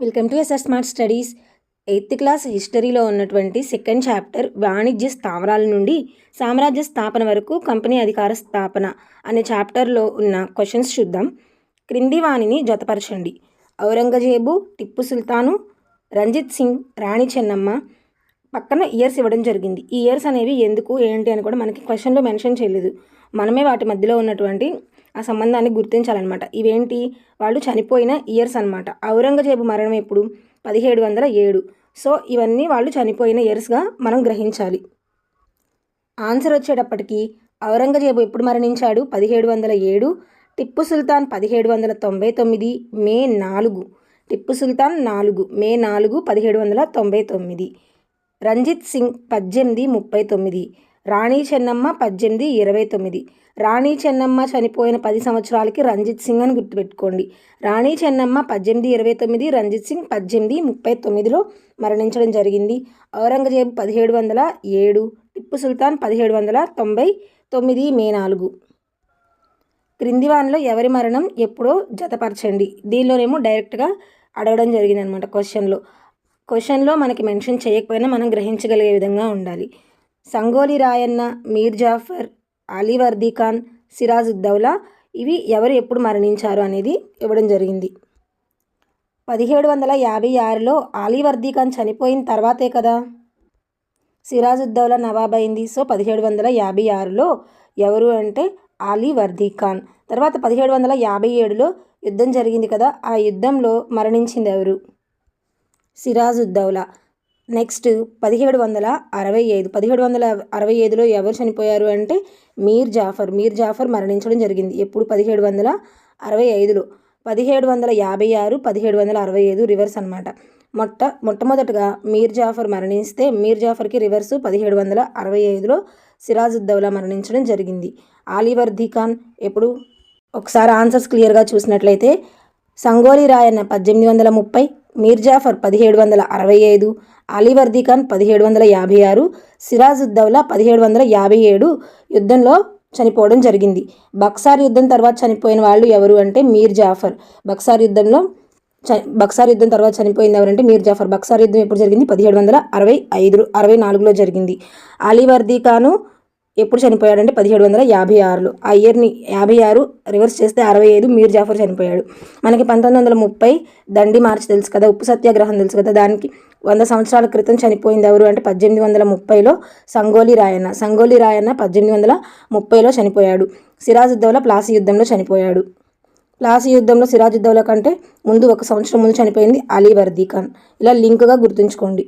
Welcome to SR smart studies. Eighth class హిస్టరీలో ఉన్నటువంటి second chapter వాణిజ్య స్థావరాల నుండి సామ్రాజ్య స్థాపన వరకు కంపెనీ అధికార స్థాపన అనే చాప్టర్లో ఉన్న క్వశ్చన్స్ చూద్దాం. క్రింది వాణిని జతపరచండి. ఔరంగజేబు టిప్పు సుల్తాను రంజిత్ సింగ్ రాణి చెన్నమ్మ. పక్కన ఇయర్స్ ఇవ్వడం జరిగింది. ఈ ఇయర్స్ అనేవి ఎందుకు ఏంటి అని కూడా మనకి క్వశ్చన్లో మెన్షన్ చేయలేదు. మనమే వాటి మధ్యలో ఉన్నటువంటి ఆ సంబంధాన్ని గుర్తించాలన్నమాట. ఇవేంటి? వాళ్ళు చనిపోయిన ఇయర్స్ అనమాట ఔరంగజేబు మరణం ఎప్పుడు? పదిహేడు వందల ఏడు. సో ఇవన్నీ వాళ్ళు చనిపోయిన ఇయర్స్గా మనం గ్రహించాలి. ఆన్సర్ వచ్చేటప్పటికి ఔరంగజేబు ఎప్పుడు మరణించాడు? పదిహేడు వందల ఏడు. టిప్పు సుల్తాన్ పదిహేడు వందల తొంభై తొమ్మిది. మే నాలుగు. టిప్పు సుల్తాన్ నాలుగు. మే నాలుగు పదిహేడు వందల తొంభై తొమ్మిది. రంజిత్ సింగ్ పద్దెనిమిది ముప్పై తొమ్మిది. రాణి చెన్నమ్మ పద్దెనిమిది ఇరవై తొమ్మిది. రాణి చెన్నమ్మ చనిపోయిన పది సంవత్సరాలకి రంజిత్ సింగ్ అని గుర్తుపెట్టుకోండి. రాణి చెన్నమ్మ పద్దెనిమిది ఇరవై తొమ్మిది రంజిత్ సింగ్ పద్దెనిమిది ముప్పై తొమ్మిదిలో మరణించడం జరిగింది. ఔరంగజేబు పదిహేడు వందల ఏడు టిప్పు సుల్తాన్ పదిహేడు వందల తొంభై తొమ్మిది మే నాలుగు. క్రింది వానిలో ఎవరి మరణం ఎప్పుడో జతపరచండి. దీనిలోనేమో డైరెక్ట్గా అడగడం జరిగింది అనమాట క్వశ్చన్లో. క్వశ్చన్లో మనకి మెన్షన్ చేయకపోయినా మనం గ్రహించగలిగే విధంగా ఉండాలి. సంగోలి రాయన్న మీర్ జాఫర్ అలీవర్దీ ఖాన్ సిరాజుద్దౌలా ఇవి ఎవరు ఎప్పుడు మరణించారు అనేది ఇవ్వడం జరిగింది. పదిహేడు వందల యాభై ఆరులో అలీవర్దీ ఖాన్ చనిపోయిన తర్వాతే కదా? సిరాజుద్దౌలా నవాబ్ అయింది సో పదిహేడు వందల యాభై ఆరులో ఎవరు అంటే అలీ వర్దీ ఖాన్. తర్వాత పదిహేడు వందల యాభై ఏడులో యుద్ధం జరిగింది కదా ఆ యుద్ధంలో మరణించింది ఎవరు? సిరాజుద్దౌలా నెక్స్ట్ పదిహేడు వందల అరవై ఐదు. పదిహేడు వందల అరవై ఐదులో ఎవరు చనిపోయారు అంటే మీర్ జాఫర్. మీర్ జాఫర్ మరణించడం జరిగింది. ఎప్పుడు? పదిహేడు వందల అరవై ఐదులో. పదిహేడు వందల యాభై ఆరు పదిహేడు వందల అరవై ఐదు రివర్స్ అనమాట మొట్ట మొట్టమొదటగా మీర్ జాఫర్ మరణిస్తే మీర్ జాఫర్కి రివర్స్ పదిహేడు వందల అరవై ఐదులో సిరాజుద్దౌలా మరణించడం జరిగింది. ఆలీవర్దీ ఖాన్ ఎప్పుడు? ఒకసారి ఆన్సర్స్ క్లియర్గా చూసినట్లయితే సంగోలి రాయన్న పద్దెనిమిది వందల ముప్పై మీర్ జాఫర్ పదిహేడు వందల అరవై ఐదు అలీవర్దీ ఖాన్ పదిహేడు వందల యాభై ఆరు సిరాజుద్దౌలా పదిహేడు వందల యాభై ఏడు యుద్ధంలో చనిపోవడం జరిగింది. బక్సార్ యుద్ధం తర్వాత చనిపోయిన వాళ్ళు ఎవరు అంటే మీర్ జాఫర్. బక్సార్ యుద్ధంలో బక్సార్ యుద్ధం తర్వాత చనిపోయింది ఎవరంటే మీర్ జాఫర్. బక్సార్ యుద్ధం ఎప్పుడు జరిగింది? పదిహేడు వందల అరవై ఐదు అరవై నాలుగులో జరిగింది. అలీవర్దీ ఖాను ఎప్పుడు చనిపోయాడంటే పదిహేడు వందల యాభై ఆరులో. ఆ ఇయర్ని యాభై ఆరు రివర్స్ చేస్తే అరవై ఐదు మీర్ జాఫర్ చనిపోయాడు. మనకి పంతొమ్మిది వందల ముప్పై దండి మార్చి తెలుసు కదా ఉప్పు సత్యాగ్రహం తెలుసు కదా దానికి వంద సంవత్సరాల క్రితం చనిపోయింది ఎవరు అంటే పద్దెనిమిది వందల ముప్పైలో సంగోలి రాయన్న. సంగోలి రాయన్న పద్దెనిమిది వందల ముప్పైలో చనిపోయాడు. సిరాజుద్దౌలా ప్లాసీ యుద్ధంలో చనిపోయాడు. ప్లాసీ యుద్ధంలో సిరాజుద్దౌలా కంటే ముందు ఒక సంవత్సరం ముందు చనిపోయింది అలీ వర్దీ ఖాన్ ఇలా లింక్గా గుర్తుంచుకోండి.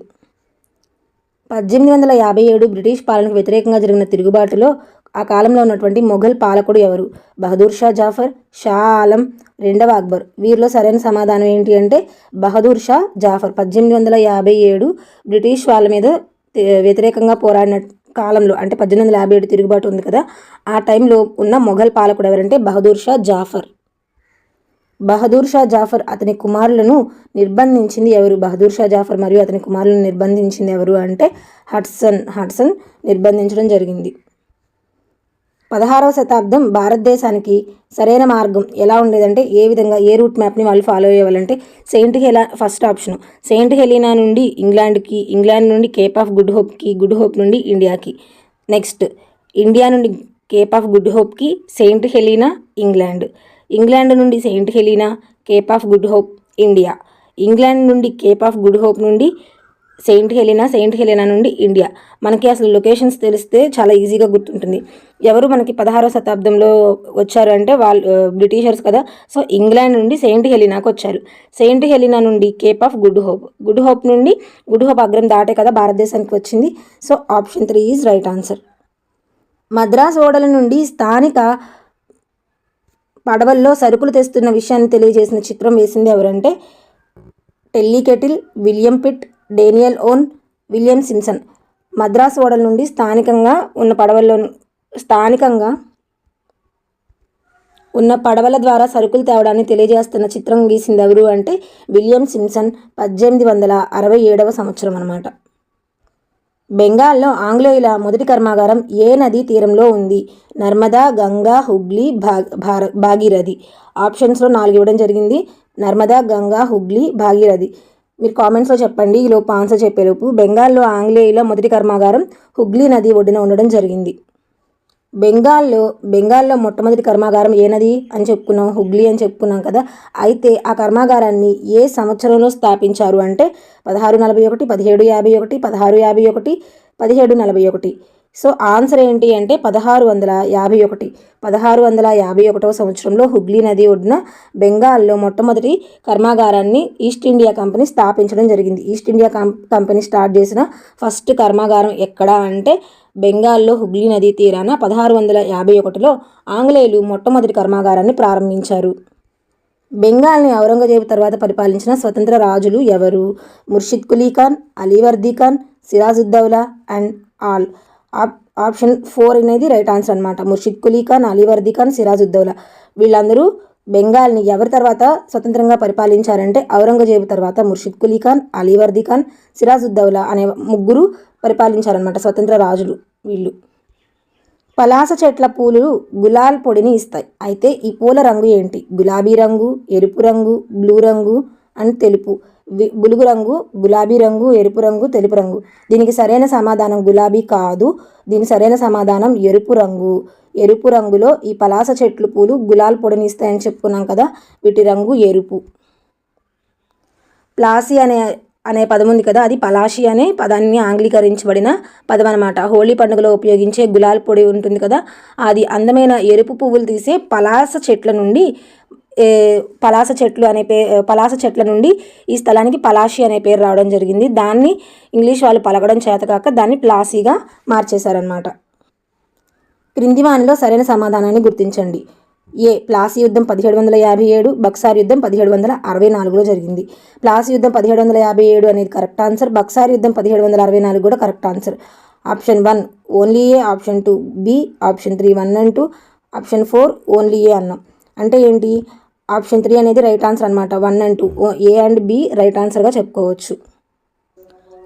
పద్దెనిమిది వందల యాభై ఏడు బ్రిటిష్ పాలనకు వ్యతిరేకంగా జరిగిన తిరుగుబాటులో ఆ కాలంలో ఉన్నటువంటి మొఘల్ పాలకుడు ఎవరు? బహదూర్ షా జాఫర్ షా ఆలం రెండవ అక్బర్. వీరిలో సరైన సమాధానం ఏంటి అంటే బహదూర్ షా జాఫర్. పద్దెనిమిది వందల యాభై ఏడు బ్రిటిష్ వాళ్ళ మీద వ్యతిరేకంగా పోరాడిన కాలంలో అంటే పద్దెనిమిది వందల యాభై ఏడు తిరుగుబాటు ఉంది కదా ఆ టైంలో ఉన్న మొఘల్ పాలకుడు ఎవరంటే బహదూర్ షా జాఫర్. బహదూర్ షా జాఫర్ అతని కుమారులను నిర్బంధించింది ఎవరు? బహదూర్ షా జాఫర్ మరియు అతని కుమారులను నిర్బంధించింది ఎవరు అంటే హడ్సన్. హడ్సన్ నిర్బంధించడం జరిగింది. పదహారవ శతాబ్దం భారతదేశానికి సరైన మార్గం ఎలా ఉండేదంటే ఏ విధంగా ఏ రూట్ మ్యాప్ని వాళ్ళు follow అయ్యేవాళ్ళంటే Saint Helena first option. Saint Helena నుండి ఇంగ్లాండ్కి ఇంగ్లాండ్ నుండి కేప్ ఆఫ్ గుడ్ హోప్కి గుడ్ హోప్ నుండి ఇండియాకి. నెక్స్ట్ ఇండియా నుండి కేప్ ఆఫ్ గుడ్ హోప్కి సెయింట్ హెలీనా ఇంగ్లాండ్. ఇంగ్లాండ్ నుండి Saint Helena Cape of Good Hope India. England నుండి కేప్ ఆఫ్ గుడ్ హోప్ నుండి సెయింట్ హెలీనా సెయింట్ హెలీనా నుండి ఇండియా. మనకి అసలు లొకేషన్స్ తెలిస్తే చాలా ఈజీగా గుర్తుంటుంది. ఎవరు మనకి పదహారవ శతాబ్దంలో వచ్చారు అంటే వాళ్ళు బ్రిటిషర్స్ కదా. సో ఇంగ్లాండ్ నుండి సెయింట్ హెలీనాకు వచ్చారు. సెయింట్ హెలీనా నుండి Cape of Good Hope. Good Hope నుండి గుడ్ హోప్ అగ్రం దాటే కదా భారతదేశానికి వచ్చింది. So option three is right answer. Madras ఓడల నుండి స్థానిక పడవల్లో సరుకులు తెస్తున్న విషయాన్ని తెలియజేసిన చిత్రం వేసింది ఎవరంటే Tilly Kettle William Pitt Daniel own William Simpson Madras ఓడల నుండి స్థానికంగా ఉన్న పడవల్లో స్థానికంగా ఉన్న పడవల ద్వారా సరుకులు తేవడాన్ని తెలియజేస్తున్న చిత్రం గీసింది ఎవరు అంటే విలియం సిమ్సన్ పద్దెనిమిది వందల అరవై ఏడవ సంవత్సరం అనమాట బెంగాల్లో ఆంగ్లేయుల మొదటి కర్మాగారం ఏ నదీ తీరంలో ఉంది? నర్మదా గంగా హుగ్లీ భాగ్ భార భాగీరథి. ఆప్షన్స్లో నాలుగు ఇవ్వడం జరిగింది. నర్మదా గంగా హుగ్లీ భాగీరథి. మీరు కామెంట్స్లో చెప్పండి. ఈలోపు ఆన్సర్ చెప్పేలోపు బెంగాల్లో ఆంగ్లేయుల మొదటి కర్మాగారం హుగ్లీ నది ఒడ్డున ఉండడం జరిగింది. బెంగాల్లో బెంగాల్లో మొట్టమొదటి కర్మాగారం ఏ నది అని చెప్పుకున్నాం హుగ్లీ అని చెప్పుకున్నాం కదా. అయితే ఆ కర్మాగారాన్ని ఏ సంవత్సరంలో స్థాపించారు అంటే పదహారు నలభై ఒకటి పదిహేడు యాభై ఒకటి పదహారు యాభై ఒకటి పదిహేడు నలభై ఒకటి. సో ఆన్సర్ ఏంటి అంటే పదహారు వందల యాభై ఒకటి. పదహారు వందల యాభై ఒకటవ సంవత్సరంలో హుగ్లీ నది ఒడ్డున బెంగాల్లో మొట్టమొదటి కర్మాగారాన్ని ఈస్ట్ ఇండియా కంపెనీ స్థాపించడం జరిగింది. East India com company start చేసిన ఫస్ట్ కర్మాగారం ఎక్కడ అంటే బెంగాల్లో హుగ్లీ నదీ తీరాన పదహారు వందల యాభై ఒకటిలో ఆంగ్లేయులు మొట్టమొదటి కర్మాగారాన్ని ప్రారంభించారు. బెంగాల్ని ఔరంగజేబు తర్వాత పరిపాలించిన స్వతంత్ర రాజులు ఎవరు? Murshid Quli Khan Alivardi Khan Sirajuddaulah and all. Option four అనేది రైట్ ఆన్సర్ అనమాట ముర్షిద్ కులీ ఖాన్ అలీవర్ది ఖాన్ సిరాజుద్దౌలా వీళ్ళందరూ బెంగాల్ని ఎవరి తర్వాత స్వతంత్రంగా పరిపాలించారంటే ఔరంగజేబు తర్వాత ముర్షిద్ కులీ ఖాన్ అలీవర్ది ఖాన్ సిరాజుద్దౌలా అనే ముగ్గురు పరిపాలించారనమాట స్వతంత్ర రాజులు వీళ్ళు. పలాస చెట్ల పూలు గులాల్ పొడిని ఇస్తాయి. అయితే ఈ పూల రంగు ఏంటి? గులాబీ రంగు ఎరుపు రంగు బ్లూ రంగు అండ్ తెలుపు. బులుగు రంగు గులాబీ రంగు ఎరుపు రంగు తెలుపు రంగు. దీనికి సరైన సమాధానం గులాబీ కాదు. దీని సరైన సమాధానం ఎరుపు రంగు. ఎరుపు రంగులో ఈ పలాస చెట్లు పూలు గులాల్ పొడిని ఇస్తాయని చెప్పుకున్నాం కదా వీటి రంగు ఎరుపు. ప్లాసి అనే అనే పదం ఉంది కదా అది పలాషి అనే పదాన్ని ఆంగ్లీకరించబడిన పదం అనమాట హోళీ పండుగలో ఉపయోగించే గులాల్ పొడి ఉంటుంది కదా అది అందమైన ఎరుపు పువ్వులు తీసే పలాస చెట్ల నుండి పలాస చెట్లు అనే పే పలాస చెట్ల నుండి ఈ స్థలానికి పలాషి అనే పేరు రావడం జరిగింది. దాన్ని ఇంగ్లీష్ వాళ్ళు పలకడం చేతకాక దాన్ని ప్లాసీగా మార్చేశారనమాట క్రింది వానిలో సరైన సమాధానాన్ని గుర్తించండి. ఏ ప్లాసీ యుద్ధం పదిహేడు వందల యాభై ఏడు బక్సార్ యుద్ధం పదిహేడు వందల అరవై నాలుగులో జరిగింది. ప్లాసీ యుద్ధం పదిహేడు వందల యాభై ఏడు అనేది కరెక్ట్ ఆన్సర్. బక్సార్ యుద్ధం పదిహేడు వందల అరవై నాలుగు కూడా correct answer. Option one only A. Option two B. Option three one and two. Option four only A అన్నాం. అంటే ఏంటి? ఆప్షన్ త్రీ అనేది రైట్ ఆన్సర్ అనమాట one and two. A and B right ఆన్సర్గా చెప్పుకోవచ్చు.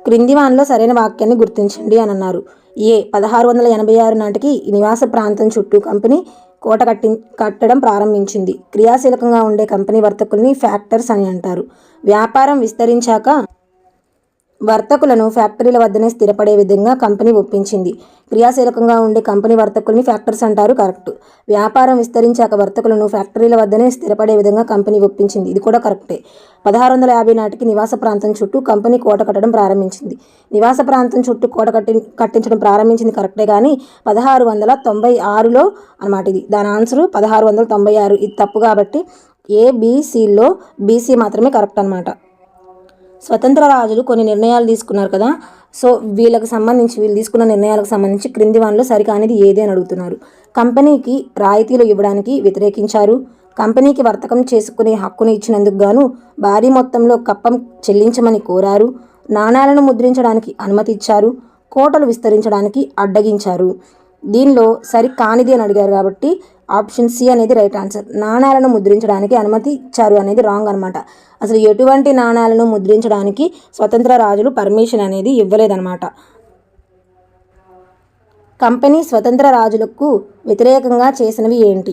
క్రింది వానలో సరైన వాక్యాన్ని గుర్తించండి అని అన్నారు. ఏ పదహారు వందల ఎనభై ఆరు నాటికి నివాస ప్రాంతం చుట్టూ కంపెనీ కోట కట్టి కట్టడం ప్రారంభించింది. క్రియాశీలకంగా ఉండే కంపెనీ వర్తకుల్ని ఫ్యాక్టర్స్ అని అంటారు. వ్యాపారం విస్తరించాక వర్తకులను ఫ్యాక్టరీల వద్దనే స్థిరపడే విధంగా కంపెనీ ఒప్పించింది. క్రియాశీలకంగా ఉండే కంపెనీ వర్తకుల్ని ఫ్యాక్టర్స్ అంటారు కరెక్ట్. వ్యాపారం విస్తరించాక వర్తకులను ఫ్యాక్టరీల వద్దనే స్థిరపడే విధంగా కంపెనీ ఒప్పించింది. ఇది కూడా కరెక్టే. పదహారు వందల యాభై నాటికి నివాస ప్రాంతం చుట్టూ కంపెనీ కోట కట్టడం ప్రారంభించింది. నివాస ప్రాంతం చుట్టూ కోట కట్టి కట్టించడం ప్రారంభించింది కరెక్టే కానీ పదహారు వందల తొంభై ఆరులో అనమాట ఇది. దాని ఆన్సర్ పదహారు వందల తొంభై ఆరు. ఇది తప్పు కాబట్టి ఏబిసిలో బీసీ మాత్రమే కరెక్ట్ అనమాట స్వతంత్ర రాజులు కొన్ని నిర్ణయాలు తీసుకున్నారు కదా. సో వీళ్ళకి సంబంధించి వీళ్ళు తీసుకున్న నిర్ణయాలకు సంబంధించి క్రింది వానిలో సరికానిది ఏది అని అడుగుతున్నారు. కంపెనీకి రాయితీలు ఇవ్వడానికి వ్యతిరేకించారు. కంపెనీకి వర్తకం చేసుకునే హక్కును ఇచ్చినందుకు గాను భారీ మొత్తంలో కప్పం చెల్లించమని కోరారు. నాణాలను ముద్రించడానికి అనుమతి ఇచ్చారు కోటలు విస్తరించడానికి అడ్డగించారు. దీనిలో సరి కానిది అని అడిగారు కాబట్టి ఆప్షన్ సి అనేది రైట్ ఆన్సర్. నాణాలను ముద్రించడానికి అనుమతి ఇచ్చారు అనేది రాంగ్ అనమాట అసలు ఎటువంటి నాణాలను ముద్రించడానికి స్వతంత్ర రాజులు పర్మిషన్ అనేది ఇవ్వలేదన్నమాట. కంపెనీ స్వతంత్ర రాజులకు వ్యతిరేకంగా చేసినవి ఏంటి?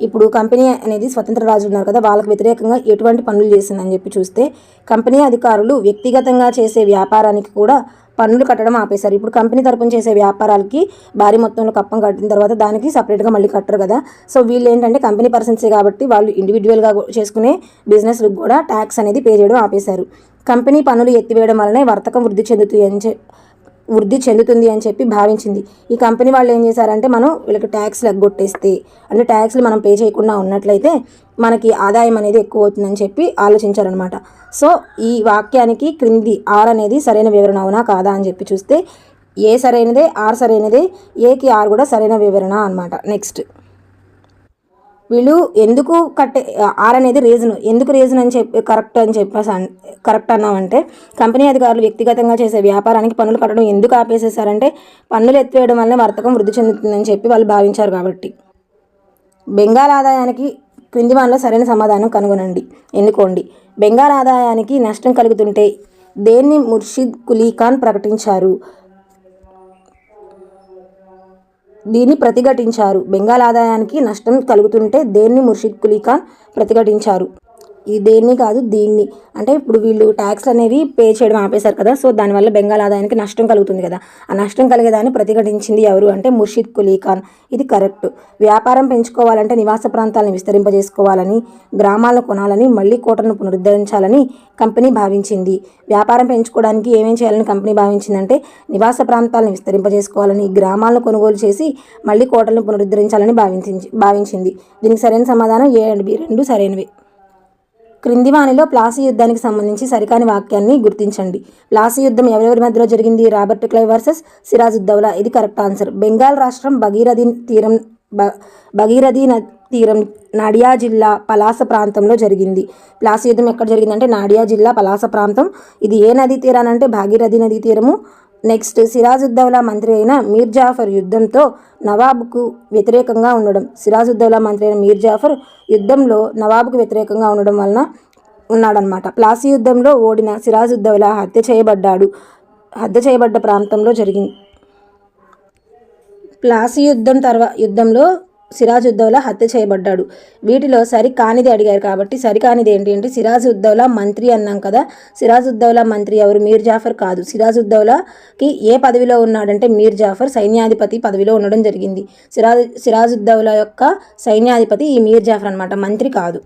ఇప్పుడు కంపెనీ అనేది స్వతంత్ర రాజులు ఉన్నారు కదా వాళ్ళకు వ్యతిరేకంగా ఎటువంటి పనులు చేసిందని చెప్పి చూస్తే కంపెనీ అధికారులు వ్యక్తిగతంగా చేసే వ్యాపారానికి కూడా పన్నులు కట్టడం ఆపేశారు. ఇప్పుడు కంపెనీ తరపున చేసే వ్యాపారాలకి భారీ మొత్తంలో కప్పం కట్టిన తర్వాత దానికి సపరేట్గా మళ్ళీ కట్టరు కదా. సో వీళ్ళు ఏంటంటే కంపెనీ పర్సన్సే కాబట్టి వాళ్ళు ఇండివిజువల్గా చేసుకునే బిజినెస్లకు కూడా ట్యాక్స్ అనేది పే చేయడం ఆపేశారు. కంపెనీ పనులు ఎత్తివేయడం వలన వర్తకం వృద్ధి చెందుతుంది అని వృద్ధి చెందుతుంది అని చెప్పి భావించింది. ఈ కంపెనీ వాళ్ళు ఏం చేశారంటే మనం వీళ్ళకి ట్యాక్స్లు ఎగ్గొట్టేస్తే అంటే ట్యాక్స్లు మనం పే చేయకుండా ఉన్నట్లయితే మనకి ఆదాయం అనేది ఎక్కువ అవుతుందని చెప్పి ఆలోచించారనమాట సో ఈ వాక్యానికి క్రింది ఆర్ అనేది సరైన వివరణ అవునా కాదా అని చెప్పి చూస్తే ఏ సరైనదే ఆర్ సరైనదే ఏకి ఆర్ కూడా సరైన వివరణ అనమాట నెక్స్ట్. వీళ్ళు ఎందుకు కట్టే ఆర్ అనేది రీజన్ ఎందుకు రీజన్ అని చెప్పి కరెక్ట్ అని చెప్పేసి అన్- కరెక్ట్ అన్నామంటే కంపెనీ అధికారులు వ్యక్తిగతంగా చేసే వ్యాపారానికి పన్నులు కట్టడం ఎందుకు ఆపేసేశారంటే పన్నులు ఎత్తివేయడం వల్ల వర్తకం వృద్ధి చెందుతుందని చెప్పి వాళ్ళు భావించారు కాబట్టి. బెంగాల్ ఆదాయానికి క్రింది వానిలో సరైన సమాధానం కనుగొనండి. ఎన్నుకోండి. బెంగాల్ ఆదాయానికి నష్టం కలుగుతుంటే దేన్ని ముర్షిద్ కులీ ఖాన్ ప్రకటించారు? దీన్ని ప్రతిఘటించారు. బెంగాల్ ఆదాయానికి నష్టం కలుగుతుంటే దేన్ని ముర్షిద్ కులీ ఖాన్ ప్రతిఘటించారు? ఈ దేన్ని కాదు దీన్ని. అంటే ఇప్పుడు వీళ్ళు ట్యాక్స్ అనేవి పే చేయడం ఆపేశారు కదా సో దానివల్ల బెంగాల్ ఆదాయానికి నష్టం కలుగుతుంది కదా. ఆ నష్టం కలిగేదాన్ని ప్రతిఘటించింది ఎవరు అంటే ముర్షిద్ కులీ ఖాన్. ఇది కరెక్ట్ వ్యాపారం పెంచుకోవాలంటే నివాస ప్రాంతాలను విస్తరింపజేసుకోవాలని గ్రామాలను కొనాలని మళ్ళీ కోటలను పునరుద్ధరించాలని కంపెనీ భావించింది. వ్యాపారం పెంచుకోవడానికి ఏమేం చేయాలని కంపెనీ భావించిందంటే నివాస ప్రాంతాలను విస్తరింపజేసుకోవాలని గ్రామాలను కొనుగోలు చేసి మళ్ళీ కోటలను పునరుద్ధరించాలని భావించింది భావించింది. దీనికి సరైన సమాధానం ఏ అండ్ బి రెండు సరైనవి. క్రింది వాణిలో ప్లాసీ యుద్ధానికి సంబంధించి సరికాని వాక్యాన్ని గుర్తించండి. ప్లాసీ యుద్ధం ఎవరెవరి మధ్యలో జరిగింది? Robert Clive versus Sirajuddaulah. ఇది కరెక్ట్ ఆన్సర్. బెంగాల్ రాష్ట్రం భగీరథి తీరం బ- భగీరథి తీరం నాడియా జిల్లా పలాస ప్రాంతంలో జరిగింది. ప్లాసీ యుద్ధం ఎక్కడ జరిగిందంటే నాడియా జిల్లా పలాస ప్రాంతం. ఇది ఏ నదీ తీరానంటే భాగీరథి నదీ తీరము నెక్స్ట్ సిరాజుద్దౌలా మంత్రి అయిన మీర్ జాఫర్ యుద్ధంతో నవాబుకు వ్యతిరేకంగా ఉండడం. సిరాజుద్దౌలా మంత్రి అయిన మీర్ జాఫర్ యుద్ధంలో నవాబుకు వ్యతిరేకంగా ఉండడం వలన ఉన్నాడనమాట ప్లాసీ యుద్ధంలో ఓడిన సిరాజుద్దౌలా హత్య చేయబడ్డాడు. హత్య చేయబడ్డ ప్రాంతంలో జరిగింది. ప్లాసీ యుద్ధం తర్వాత యుద్ధంలో సిరాజుద్దౌలా హత్య చేయబడ్డాడు. వీటిలో సరి కానిది అడిగారు కాబట్టి సరికానిది ఏంటి అంటే సిరాజుద్దౌలా మంత్రి అన్నాం కదా. సిరాజుద్దౌలా మంత్రి ఎవరు? మీర్ జాఫర్ కాదు. సిరాజుద్దౌలాకి ఏ పదవిలో ఉన్నాడంటే మీర్ జాఫర్ సైన్యాధిపతి పదవిలో ఉండడం జరిగింది. సిరాజ్ సిరాజుద్దౌలా యొక్క సైన్యాధిపతి ఈ మీర్ జాఫర్ అనమాట మంత్రి కాదు.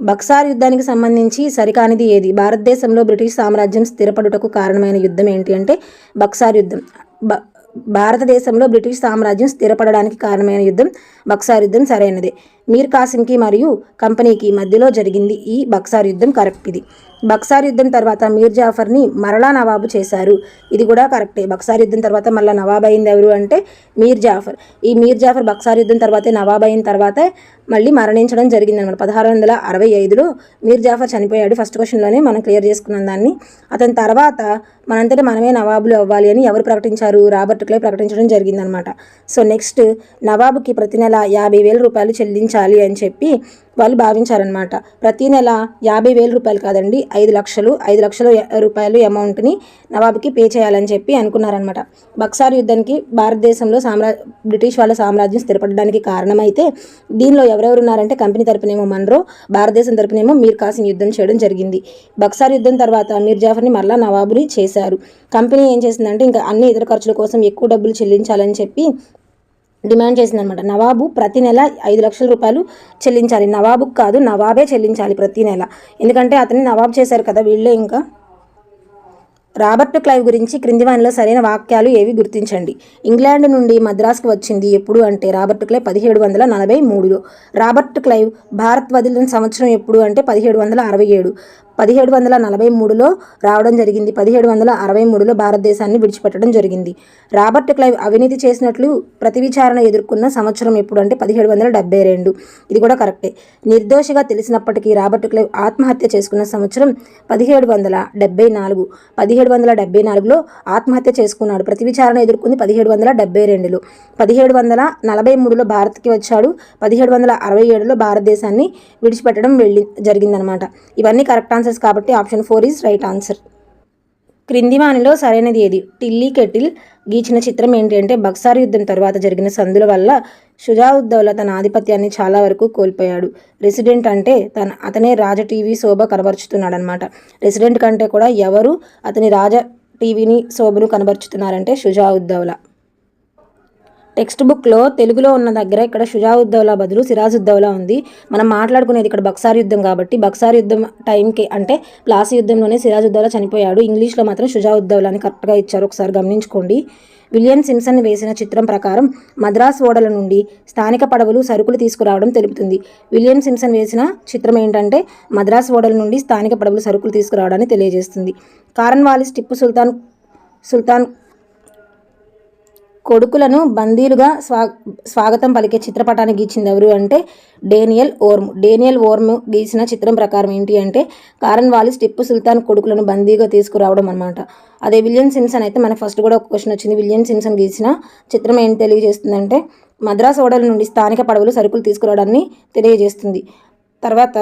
బక్సార్ యుద్ధానికి సంబంధించి సరికానిది ఏది? భారతదేశంలో బ్రిటిష్ సామ్రాజ్యం స్థిరపడుటకు కారణమైన యుద్ధం ఏంటి అంటే బక్సార్ యుద్ధం. బ భారతదేశంలో బ్రిటిష్ సామ్రాజ్యం స్థిరపడడానికి కారణమైన యుద్ధం బక్సార్ యుద్ధం సరైనదే. మీర్ కాసింకి మరియు కంపెనీకి మధ్యలో జరిగింది ఈ బక్సార్ యుద్ధం కరెక్ట్ ఇది. బక్సార్ యుద్ధం తర్వాత మీర్ జాఫర్ని మరలా నవాబు చేశారు. ఇది కూడా కరెక్టే. బక్సార్ యుద్ధం తర్వాత మళ్ళీ నవాబ్ అయింది ఎవరు అంటే మీర్ జాఫర్. ఈ మీర్ జాఫర్ బక్సార్ యుద్ధం తర్వాతే నవాబ్ అయిన తర్వాతే మళ్ళీ మరణించడం జరిగింది అనమాట పదహారు వందల అరవై ఐదులో మీర్ జాఫర్ చనిపోయాడు. ఫస్ట్ క్వశ్చన్లోనే మనం క్లియర్ చేసుకున్నాం దాన్ని. అతని తర్వాత మనంతటి మనమే నవాబులు అవ్వాలి అని ఎవరు ప్రకటించారు? రాబర్ట్ క్లే ప్రకటించడం జరిగిందనమాట సో నెక్స్ట్ నవాబుకి ప్రతి నెల యాభై వేల రూపాయలు చెల్లించాలి అని చెప్పి వాళ్ళు భావించారనమాట ప్రతి నెల యాభై వేల రూపాయలు కాదండి ఐదు లక్షలు ఐదు లక్షల రూపాయలు అమౌంట్ని నవాబుకి పే చేయాలని చెప్పి అనుకున్నారనమాట బక్సార్ యుద్ధానికి భారతదేశంలో సామ్రా బ్రిటిష్ వాళ్ళ సామ్రాజ్యం స్థిరపడడానికి కారణమైతే దీనిలో ఎవరెవరు ఉన్నారంటే కంపెనీ తరపునేమో మన్రో భారతదేశం తరపునేమో మీర్ కాసిం యుద్ధం చేయడం జరిగింది. బక్సార్ యుద్ధం తర్వాత మీర్ జాఫర్ని మరలా నవాబుని చేశారు. కంపెనీ ఏం చేసిందంటే ఇంకా అన్ని ఇతర ఖర్చుల కోసం ఎక్కువ డబ్బులు చెల్లించాలని చెప్పి డిమాండ్ చేసిందనమాట నవాబు ప్రతి నెల ఐదు లక్షల రూపాయలు చెల్లించాలి. నవాబుకు కాదు నవాబే చెల్లించాలి ప్రతి నెల. ఎందుకంటే అతన్ని నవాబు చేశారు కదా వీళ్ళే ఇంకా. రాబర్ట్ క్లైవ్ గురించి క్రింది వానిలో సరైన వాక్యాలు ఏవి గుర్తించండి. ఇంగ్లాండ్ నుండి మద్రాసుకు వచ్చింది ఎప్పుడు అంటే రాబర్ట్ క్లైవ్ పదిహేడు వందల నలభై మూడులో. రాబర్ట్ క్లైవ్ భారత్ వదిలిన సంవత్సరం ఎప్పుడు అంటే పదిహేడు వందల అరవై ఏడు. పదిహేడు వందల నలభై మూడులో రావడం జరిగింది. పదిహేడు వందల అరవై మూడులో భారతదేశాన్ని విడిచిపెట్టడం జరిగింది. రాబర్ట్ క్లైవ్ అవినీతి చేసినట్లు ప్రతి విచారణ ఎదుర్కొన్న సంవత్సరం ఎప్పుడు అంటే పదిహేడు వందల డెబ్బై రెండు. ఇది కూడా కరెక్టే. నిర్దోషిగా తెలిసినప్పటికీ రాబర్ట్ క్లైవ్ ఆత్మహత్య చేసుకున్న సంవత్సరం పదిహేడు వందల డెబ్బై నాలుగు. పదిహేడు వందల డెబ్బై నాలుగులో ఆత్మహత్య చేసుకున్నాడు. ప్రతి విచారణ ఎదుర్కొంది పదిహేడు వందల డెబ్బై రెండులో. పదిహేడు వందల నలభై మూడులో భారత్కి వచ్చాడు. పదిహేడు వందల అరవై ఏడులో భారతదేశాన్ని విడిచిపెట్టడం వెళ్ళి జరిగిందనమాట. ఇవన్నీ కరెక్ట్ ఆన్సర్స్ కాబట్టి option four is right answer క్రింది వానిలో సరైనది ఏది? టిల్లీ కెటిల్ గీచిన చిత్రం ఏంటి అంటే బక్సార్ యుద్ధం తర్వాత జరిగిన సందుల వల్ల షుజావుద్దౌలా తన ఆధిపత్యాన్ని చాలా వరకు కోల్పోయాడు. రెసిడెంట్ అంటే తన అతనే రాజ టీవీ శోభ కనబరుచుతున్నాడనమాట రెసిడెంట్ కంటే కూడా ఎవరు అతని రాజ టీవీని శోభను కనబరుచుతున్నారంటే షుజావుద్దౌలా. టెక్స్ట్ బుక్లో తెలుగులో ఉన్న దగ్గర ఇక్కడ షుజావుద్దౌలా బదులు సిరాజుద్దౌలా ఉంది. మనం మాట్లాడుకునేది ఇక్కడ బక్సార్ యుద్ధం కాబట్టి బక్సార్ యుద్ధం టైంకి అంటే ప్లాసీ యుద్ధంలోనే సిరాజుద్దౌలా చనిపోయాడు. ఇంగ్లీష్లో మాత్రం షుజావుద్దౌలా అని కరెక్ట్గా ఇచ్చారు. ఒకసారి గమనించుకోండి. విలియం సిమ్సన్ వేసిన చిత్రం ప్రకారం మద్రాస్ ఓడల నుండి స్థానిక పడవలు సరుకులు తీసుకురావడం తెలుపుతుంది. విలియం సిమ్సన్ వేసిన చిత్రం ఏంటంటే మద్రాస్ ఓడల నుండి స్థానిక పడవలు సరుకులు తీసుకురావడాన్ని తెలియజేస్తుంది. కారన్వాలిస్ టిప్పు సుల్తాన్ సుల్తాన్ కొడుకులను బందీలుగా స్వా స్వాగతం పలికే చిత్రపటాన్ని గీచింది ఎవరు అంటే డేనియల్ ఓర్మ్. డేనియల్ ఓర్మ్ గీసిన చిత్రం ప్రకారం ఏంటి అంటే కారన్ వాలిస్ టిప్పు సుల్తాన్ కొడుకులను బందీగా తీసుకురావడం అనమాట అదే విలియం సిమ్సన్ అయితే మనకు ఫస్ట్ కూడా ఒక క్వశ్చన్ వచ్చింది. విలియం సిమ్సన్ గీసిన చిత్రం ఏంటి తెలియజేస్తుందంటే మద్రాస్ ఓడల నుండి స్థానిక పడవలు సరుకులు తీసుకురావడాన్ని తెలియజేస్తుంది. తర్వాత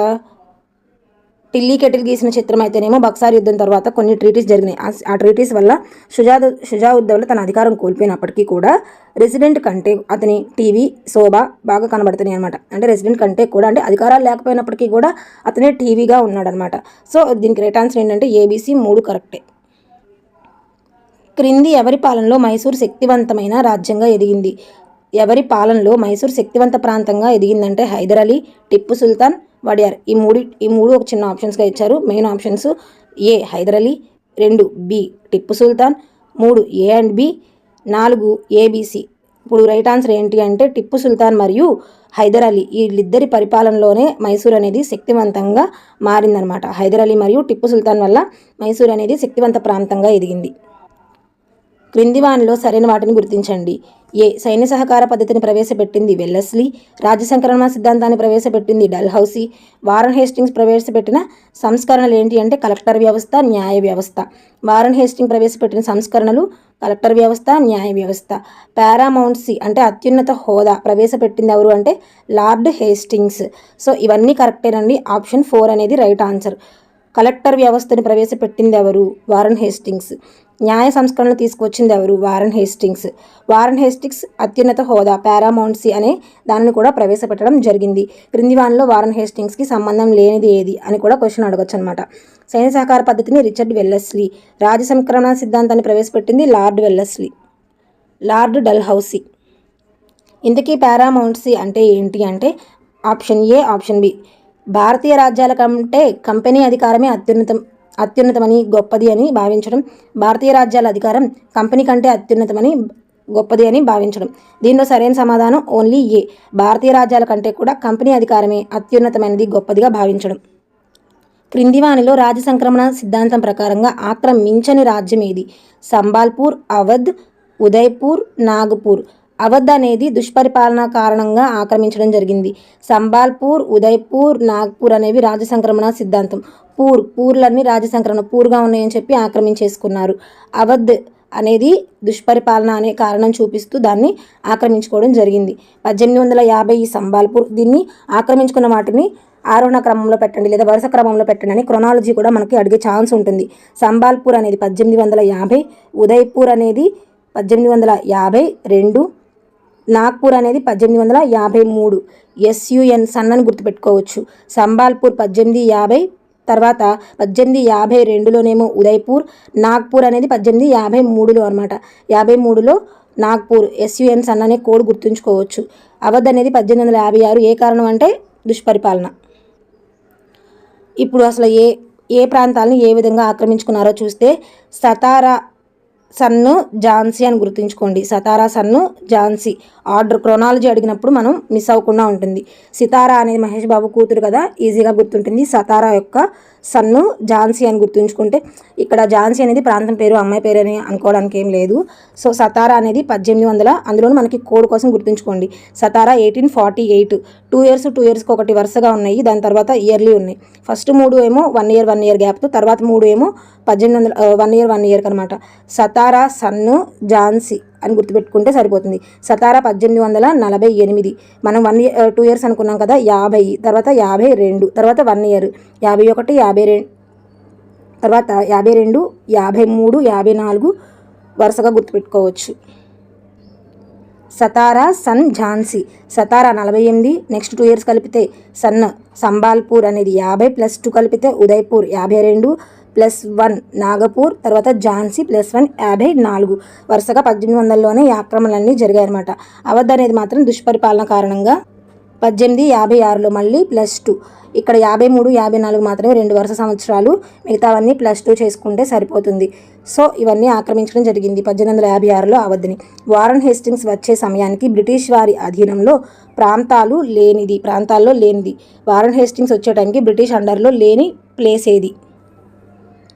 టిల్లీ కెటిల్ గీసిన చిత్రం అయితేనేమో బక్సార్ యుద్ధం తర్వాత కొన్ని ట్రీటీస్ జరిగినాయి. ఆ- ట్రీటీస్ వల్ల షుజా షుజావుద్దౌలా తన అధికారం కోల్పోయినప్పటికీ కూడా రెసిడెంట్ కంటే అతని టీవీ శోభ బాగా కనబడుతున్నాయి అనమాట అంటే రెసిడెంట్ కంటే కూడా అంటే అధికారాలు లేకపోయినప్పటికీ కూడా అతనే టీవీగా ఉన్నాడనమాట సో దీనికి రైట్ ఆన్సర్ ఏంటంటే ఏబీసీ మూడు కరెక్టే క్రింది ఎవరి పాలనలో మైసూర్ శక్తివంతమైన రాజ్యంగా ఎదిగింది? ఎవరి పాలనలో మైసూర్ శక్తివంత ప్రాంతంగా ఎదిగిందంటే హైదర్ అలీ టిప్పు సుల్తాన్ వడియార్. ఈ మూడు ఈ మూడు ఒక చిన్న ఆప్షన్స్గా ఇచ్చారు. Main options A Hyder Ali రెండు బి టిప్పు సుల్తాన్ మూడు ఏ అండ్ బి నాలుగు ఏబిసి ఇప్పుడు రైట్ ఆన్సర్ ఏంటి అంటే టిప్పు సుల్తాన్ మరియు హైదర్ అలీ. వీళ్ళిద్దరి పరిపాలనలోనే మైసూర్ అనేది శక్తివంతంగా మారిందనమాట హైదర్ అలీ మరియు టిప్పు సుల్తాన్ వల్ల మైసూర్ అనేది శక్తివంత ప్రాంతంగా ఎదిగింది. క్రింది వానిలో సరైన వాటిని గుర్తించండి. ఏ సైన్య సహకార పద్ధతిని ప్రవేశపెట్టింది వెల్లస్లీ రాజ్య సంక్రమణ సిద్ధాంతాన్ని ప్రవేశపెట్టింది డల్హౌసీ వారన్ హేస్టింగ్స్ ప్రవేశపెట్టిన సంస్కరణలు ఏంటి అంటే కలెక్టర్ వ్యవస్థ న్యాయ వ్యవస్థ. వారన్ హేస్టింగ్ ప్రవేశపెట్టిన సంస్కరణలు కలెక్టర్ వ్యవస్థ న్యాయ వ్యవస్థ. పారామౌంట్సీ అంటే అత్యున్నత హోదా ప్రవేశపెట్టింది ఎవరు అంటే లార్డ్ హేస్టింగ్స్. సో ఇవన్నీ కరెక్టేనండి. ఆప్షన్ ఫోర్ అనేది రైట్ ఆన్సర్. కలెక్టర్ వ్యవస్థను ప్రవేశపెట్టింది ఎవరు? Warren Hastings. న్యాయ సంస్కరణలు తీసుకొచ్చింది ఎవరు? Warren Hastings. వారన్ హేస్టింగ్స్ అత్యున్నత హోదా పారామౌంట్సీ అనే దానిని కూడా ప్రవేశపెట్టడం జరిగింది. క్రింది వానలో వారన్ హేస్టింగ్స్కి సంబంధం లేనిది ఏది అని కూడా క్వశ్చన్ అడగచ్చు అనమాట సైన్య సహకార పద్ధతిని రిచర్డ్ వెల్లస్లీ. రాజ్య సంక్రమణ సిద్ధాంతాన్ని ప్రవేశపెట్టింది లార్డ్ వెల్లస్లీ. లార్డ్ డల్హౌసీ. ఇంతకీ పారామౌంట్సీ అంటే ఏంటి? అంటే ఆప్షన్ ఏ ఆప్షన్ బి. భారతీయ రాజ్యాల కంటే కంపెనీ అధికారమే అత్యున్నతం అత్యున్నతమని గొప్పది అని భావించడం భారతీయ రాజ్యాల అధికారం కంపెనీ కంటే అత్యున్నతమని గొప్పది అని భావించడం. దీనిలో సరైన సమాధానం ఓన్లీ ఏ. భారతీయ రాజ్యాల కంటే కూడా కంపెనీ అధికారమే అత్యున్నతమైనది గొప్పదిగా భావించడం. క్రిందివానిలో రాజ్య సంక్రమణ సిద్ధాంతం ప్రకారంగా ఆక్రమించని రాజ్యం ఏది? సంబాల్పూర్ అవధ్ ఉదయ్పూర్ నాగపూర్. అవధ్ అనేది దుష్పరిపాలన కారణంగా ఆక్రమించడం జరిగింది. సంబాల్పూర్ ఉదయ్పూర్ నాగ్పూర్ అనేవి రాజ సంక్రమణ సిద్ధాంతం. పూర్ పూర్లన్నీ రాజ సంక్రమణ పూర్గా ఉన్నాయని చెప్పి ఆక్రమించేసుకున్నారు. అవధ్ అనేది దుష్పరిపాలన అనే కారణం చూపిస్తూ దాన్ని ఆక్రమించుకోవడం జరిగింది. పద్దెనిమిది వందల యాభై ఈ సంబాల్పూర్ దీన్ని ఆక్రమించుకున్న వాటిని ఆరోహణ క్రమంలో పెట్టండి లేదా వరుస క్రమంలో పెట్టండి అని క్రొనాలజీ కూడా మనకి అడిగే ఛాన్స్ ఉంటుంది. సంబాల్పూర్ అనేది పద్దెనిమిది వందల యాభై ఉదయ్పూర్ అనేది పద్దెనిమిది వందల యాభై రెండు నాగ్పూర్ అనేది పద్దెనిమిది వందల యాభై మూడు. ఎస్యుఎన్ సన్నని గుర్తుపెట్టుకోవచ్చు. సంబాల్పూర్ పద్దెనిమిది యాభై తర్వాత పద్దెనిమిది యాభై రెండులోనేమో ఉదయ్పూర్ నాగ్పూర్ అనేది పద్దెనిమిది యాభై మూడులో అనమాట యాభై మూడులో నాగ్పూర్ ఎస్యుఎన్ సన్ అనే కోడ్ గుర్తుంచుకోవచ్చు. అవధ్ అనేది పద్దెనిమిది వందల యాభై ఆరు. ఏ కారణం అంటే దుష్పరిపాలన. ఇప్పుడు అసలు ఏ ఏ ప్రాంతాలను ఏ విధంగా ఆక్రమించుకున్నారో చూస్తే సతారా సన్ను ఝాన్సీ అని గుర్తుంచుకోండి. Satara sun Jhansi. Order chronology అడిగినప్పుడు మనం మిస్ అవ్వకుండా ఉంటుంది. సితారా అనేది మహేష్ బాబు కూతురు కదా ఈజీగా గుర్తుంటుంది. సతారా యొక్క సన్ను ఝాన్సీ అని గుర్తుంచుకుంటే ఇక్కడ ఝాన్సీ అనేది ప్రాంతం పేరు అమ్మాయి పేరు అని అనుకోవడానికి ఏం లేదు. సో సతారా అనేది పద్దెనిమిది వందల అందులో మనకి కోడ్ కోసం గుర్తుంచుకోండి. Satara eighteen forty eight. Two years two ఇయర్స్కి ఒకటి వరుసగా ఉన్నాయి. దాని తర్వాత ఇయర్లీ ఉన్నాయి. ఫస్ట్ మూడు ఏమో వన్ ఇయర్ వన్ ఇయర్ గ్యాప్తో తర్వాత మూడు ఏమో పద్దెనిమిది వందల వన్ ఇయర్ వన్ ఇయర్కి అనమాట. సతారా సన్ను ఝాన్సీ. అని గుర్తుపెట్టుకుంటే సరిపోతుంది. సతారా పద్దెనిమిది వందల నలభై ఎనిమిది. మనం వన్ ఇయర్ టూ ఇయర్స్ అనుకున్నాం కదా యాభై. తర్వాత యాభై రెండు. తర్వాత వన్ ఇయర్ యాభై ఒకటి యాభై రెండు. తర్వాత యాభై రెండు యాభై మూడు యాభై నాలుగు వరుసగా గుర్తుపెట్టుకోవచ్చు. సతారా సన్ ఝాన్సీ. సతారా నలభై ఎనిమిది నెక్స్ట్ టూ ఇయర్స్ కలిపితే సన్ సంబాల్పూర్ అనేది యాభై ప్లస్ టూ కలిపితే ఉదయ్పూర్ యాభై రెండు. ప్లస్ వన్ నాగపూర్ తర్వాత ఝాన్సీ ప్లస్ వన్ యాభై నాలుగు. వరుసగా పద్దెనిమిది వందల్లోనే ఈ ఆక్రమణలన్నీ జరిగాయన్నమాట. అవధ్ అనేది మాత్రం దుష్పరిపాలన కారణంగా పద్దెనిమిది యాభై ఆరులో మళ్ళీ ప్లస్ టూ. ఇక్కడ యాభై మూడు యాభై నాలుగు మాత్రమే రెండు వరుస సంవత్సరాలు మిగతావన్నీ ప్లస్ టూ చేసుకుంటే సరిపోతుంది. సో ఇవన్నీ ఆక్రమించడం జరిగింది పద్దెనిమిది వందల యాభై ఆరులో అవధిని వారన్ హేస్టింగ్స్ వచ్చే సమయానికి బ్రిటిష్ వారి అధీనంలో ప్రాంతాలు లేనిది ప్రాంతాల్లో లేనిది. వారన్ హేస్టింగ్స్ వచ్చే టైంకి బ్రిటిష్ అండర్లో లేని ప్లేస్ ఏది?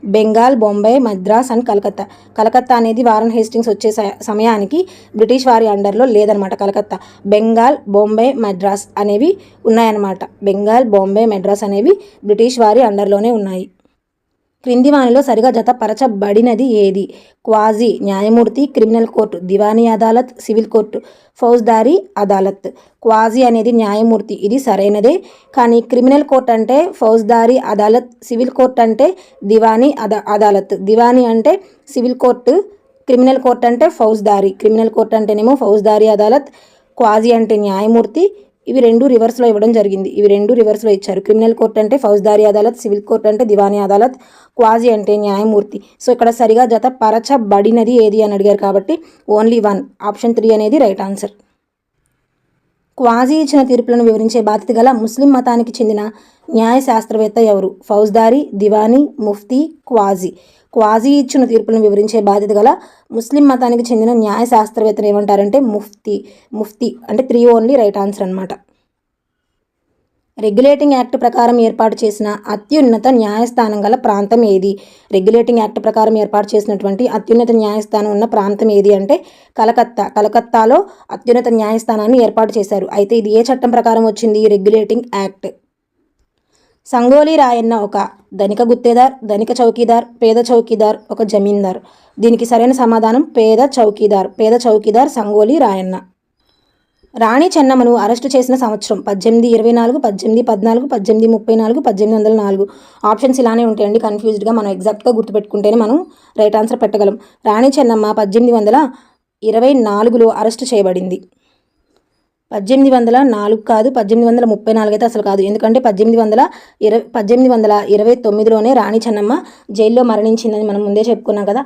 బెంగాల్ బొంబాయి మద్రాస్ అండ్ కలకత్తా. కలకత్తా అనేది వారన్ హేస్టింగ్స్ వచ్చే స- సమయానికి బ్రిటిష్ వారి అండర్లో లేదనమాట కలకత్తా. బెంగాల్ బొంబాయి మద్రాస్ అనేవి ఉన్నాయన్నమాట. బెంగాల్ బొంబాయి మద్రాస్ అనేవి బ్రిటిష్ వారి అండర్లోనే ఉన్నాయి. క్రింది వానిలో సరిగా జతపరచబడినది ఏది? క్వాజీ న్యాయమూర్తి criminal court Diwani Adalat civil court Faujdari Adalat. Qazi అనేది న్యాయమూర్తి ఇది సరైనదే. కానీ క్రిమినల్ కోర్ట్ అంటే ఫౌజ్దారీ అదాలత్ సివిల్ కోర్ట్ అంటే దివానీ అదా అదాలత్. దివానీ అంటే సివిల్ కోర్టు క్రిమినల్ కోర్ట్ అంటే ఫౌజ్దారీ. క్రిమినల్ కోర్ట్ అంటేనేమో ఫౌజ్దారీ అదాలత్. క్వాజీ అంటే న్యాయమూర్తి ఇవి రెండు రివర్స్లో ఇవ్వడం జరిగింది. ఇవి రెండు రివర్స్లో ఇచ్చారు. క్రిమినల్ కోర్ట్ అంటే ఫౌజ్దారీ అదాలత్ సివిల్ కోర్ట్ అంటే దివానీ అదాలత్ క్వాజీ అంటే న్యాయమూర్తి. సో ఇక్కడ సరిగా జత పరచబడినది ఏది అని అడిగారు కాబట్టి ఓన్లీ వన్. ఆప్షన్ త్రీ అనేది రైట్ ఆన్సర్. క్వాజీ ఇచ్చిన తీర్పులను వివరించే బాధ్యత గల ముస్లిం మతానికి చెందిన న్యాయ శాస్త్రవేత్త ఎవరు? ఫౌజ్దారీ దివానీ ముఫ్తీ క్వాజీ. క్వాజీ ఇచ్చిన తీర్పులను వివరించే బాధ్యత గల ముస్లిం మతానికి చెందిన న్యాయ శాస్త్రవేత్తలు ఏమంటారంటే ముఫ్తీ ముఫ్తీ అంటే త్రీ ఓన్లీ రైట్ ఆన్సర్ అనమాట రెగ్యులేటింగ్ యాక్ట్ ప్రకారం ఏర్పాటు చేసిన అత్యున్నత న్యాయస్థానం గల ప్రాంతం ఏది? రెగ్యులేటింగ్ యాక్ట్ ప్రకారం ఏర్పాటు చేసినటువంటి అత్యున్నత న్యాయస్థానం ఉన్న ప్రాంతం ఏది అంటే కలకత్తా. కలకత్తాలో అత్యున్నత న్యాయస్థానాన్ని ఏర్పాటు చేశారు. అయితే ఇది ఏ చట్టం ప్రకారం వచ్చింది? Regulating act. సంగోలి రాయన్న ఒక ధనిక గుత్తేదార్ ధనిక చౌకీదార్ పేద చౌకీదార్ ఒక జమీందార్. దీనికి సరైన సమాధానం పేద చౌకీదార్ పేద చౌకీదార్ సంగోలి రాయన్న. రాణి చెన్నమ్మను అరెస్టు చేసిన సంవత్సరం పద్దెనిమిది ఇరవై నాలుగు పద్దెనిమిది పద్నాలుగు పద్దెనిమిది ముప్పై నాలుగు పద్దెనిమిది వందల నాలుగు. ఆప్షన్స్ ఇలానే ఉంటాయండి కన్ఫ్యూజ్డ్గా మనం ఎగ్జాక్ట్గా గుర్తుపెట్టుకుంటేనే మనం రైట్ ఆన్సర్ పెట్టగలం. రాణి చెన్నమ్మ పద్దెనిమిది వందల ఇరవై నాలుగులో అరెస్టు చేయబడింది. పద్దెనిమిది వందల నాలుగు కాదు పద్దెనిమిది వందల ముప్పై నాలుగు అయితే అసలు కాదు. ఎందుకంటే పద్దెనిమిది వందల ఇరవై పద్దెనిమిది వందల ఇరవై తొమ్మిదిలోనే రాణి చెన్నమ్మ జైల్లో మరణించిందని మనం ముందే చెప్పుకున్నాం కదా.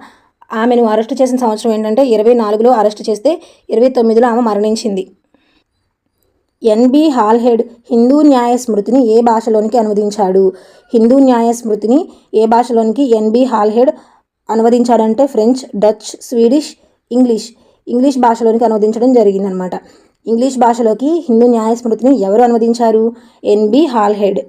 ఆమెను అరెస్ట్ చేసిన సంవత్సరం ఏంటంటే ఇరవై నాలుగులో అరెస్ట్ చేస్తే ఇరవై తొమ్మిదిలో ఆమె మరణించింది. ఎన్బి హాల్హెడ్ హిందూ న్యాయ స్మృతిని ఏ భాషలోనికి అనువదించాడు? హిందూ న్యాయ స్మృతిని ఏ భాషలోనికి NB Halhed అనువదించాడంటే French Dutch Swedish English. English భాషలోనికి అనువదించడం జరిగిందనమాట. ఇంగ్లీష్ భాషలోకి హిందూ న్యాయ స్మృతిని ఎవరు అనువదించారు? ఎన్బి హాల్హెడ్.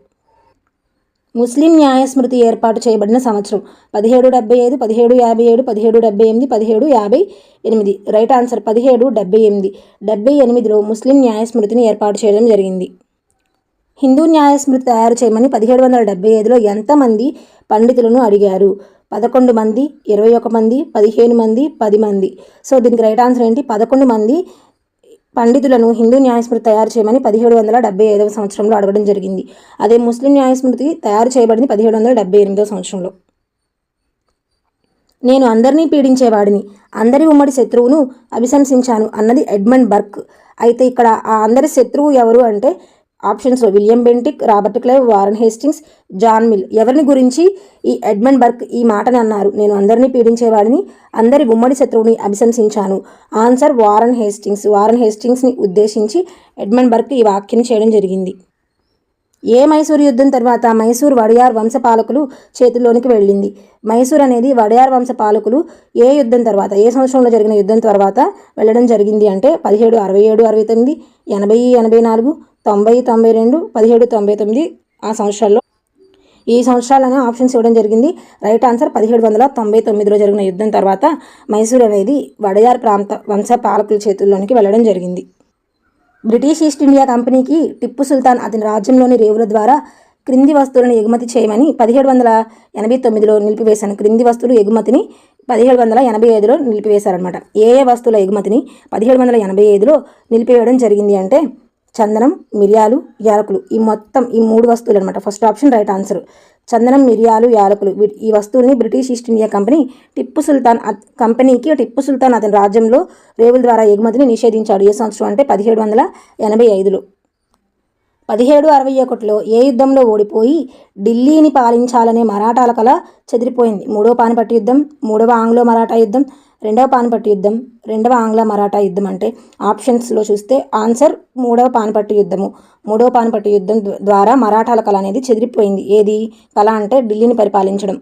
ముస్లిం న్యాయస్మృతి ఏర్పాటు చేయబడిన సంవత్సరం పదిహేడు డెబ్బై ఐదు పదిహేడు యాభై ఏడు పదిహేడు డెబ్బై ఎనిమిది పదిహేడు యాభై ఎనిమిది. రైట్ ఆన్సర్ పదిహేడు డెబ్బై ఎనిమిది. డెబ్బై ఎనిమిదిలో ముస్లిం న్యాయస్మృతిని ఏర్పాటు చేయడం జరిగింది. హిందూ న్యాయస్మృతి తయారు చేయమని పదిహేడు వందల డెబ్బై ఐదులో ఎంతమంది పండితులను అడిగారు? పదకొండు మంది ఇరవై ఒక మంది పదిహేను మంది పది మంది. సో దీనికి రైట్ ఆన్సర్ ఏంటి? పదకొండు మంది పండితులను హిందూ న్యాయస్మృతి తయారు చేయమని పదిహేడు వందల డెబ్బై ఐదవ సంవత్సరంలో అడగడం జరిగింది. అదే ముస్లిం న్యాయస్మృతి తయారు చేయబడింది పదిహేడు వందల డెబ్బై ఎనిమిదవ సంవత్సరంలో. నేను అందరినీ పీడించేవాడిని. అందరి ఉమ్మడి శత్రువును అభిశంసించాను అన్నది ఎడ్మండ్ బర్క్. అయితే ఇక్కడ ఆ అందరి శత్రువు ఎవరు అంటే ఆప్షన్స్లో William Bentinck Robert Clive Warren Hastings John Mill. ఎవరిని గురించి ఈ ఎడ్మండ్ బర్క్ ఈ మాటని అన్నారు? నేను అందరినీ పీడించేవాడిని అందరి ఉమ్మడి శత్రువుని అభిశంసించాను. Answer Warren Hastings. వారన్ హేస్టింగ్స్ని ఉద్దేశించి ఎడ్మండ్ బర్క్ ఈ వ్యాఖ్యను చేయడం జరిగింది. ఏ మైసూరు యుద్ధం తర్వాత మైసూర్ వడయార్ వంశపాలకులు చేతుల్లోనికి వెళ్ళింది. మైసూర్ అనేది వడయార్ వంశపాలకులు ఏ యుద్ధం తర్వాత ఏ సంవత్సరంలో జరిగిన యుద్ధం తర్వాత వెళ్ళడం జరిగింది అంటే పదిహేడు అరవై ఏడు అరవై తొమ్మిది ఎనభై ఎనభై నాలుగు తొంభై తొంభై రెండు పదిహేడు తొంభై తొమ్మిది ఆ సంవత్సరాల్లో. ఈ సంవత్సరాలనే ఆప్షన్స్ ఇవ్వడం జరిగింది. రైట్ ఆన్సర్ పదిహేడు వందల తొంభై తొమ్మిదిలో జరిగిన యుద్ధం తర్వాత మైసూర్ అనేది వడయార్ ప్రాంత వంశ పాలకుల చేతుల్లోనికి వెళ్ళడం జరిగింది. బ్రిటిష్ ఈస్ట్ ఇండియా కంపెనీకి టిప్పు సుల్తాన్ అతని రాజ్యంలోని రేవుల ద్వారా క్రింది వస్తువులను ఎగుమతి చేయమని పదిహేడు వందల ఎనభై తొమ్మిదిలో నిలిపివేశాను. క్రింది వస్తువులు ఎగుమతిని పదిహేడు వందల ఎనభై ఐదులో నిలిపివేశారనమాట ఏ ఏ వస్తువుల ఎగుమతిని పదిహేడు వందల ఎనభై ఐదులో నిలిపివేయడం జరిగింది అంటే చందనం మిరియాలు యాలకులు. ఈ మొత్తం ఈ మూడు వస్తువులు అనమాట ఫస్ట్ ఆప్షన్ రైట్ ఆన్సర్ చందనం మిరియాలు యాలకులు. ఈ వస్తువుల్ని British East India company Tipu Sultan కంపెనీకి టిప్పు సుల్తాన్ అతని రాజ్యంలో రేవుల ద్వారా ఎగుమతిని నిషేధించాడు. ఏ సంవత్సరం అంటే పదిహేడు వందల ఎనభై ఐదులో. పదిహేడు అరవై ఒకటిలో ఏ యుద్ధంలో ఓడిపోయి ఢిల్లీని పాలించాలనే మరాఠాల కళ చెదిరిపోయింది. మూడో పానిపట్టు యుద్ధం మూడవ ఆంగ్లో మరాఠా యుద్ధం రెండవ పానిపట్టు యుద్ధం రెండవ ఆంగ్ల మరాఠా యుద్ధం అంటే ఆప్షన్స్లో చూస్తే ఆన్సర్ మూడవ పానిపట్టు యుద్ధము. మూడవ పానిపట్టు యుద్ధం ద్వారా మరాఠాల కళ అనేది చెదిరిపోయింది. ఏది? కళ అంటే ఢిల్లీని పరిపాలించడం.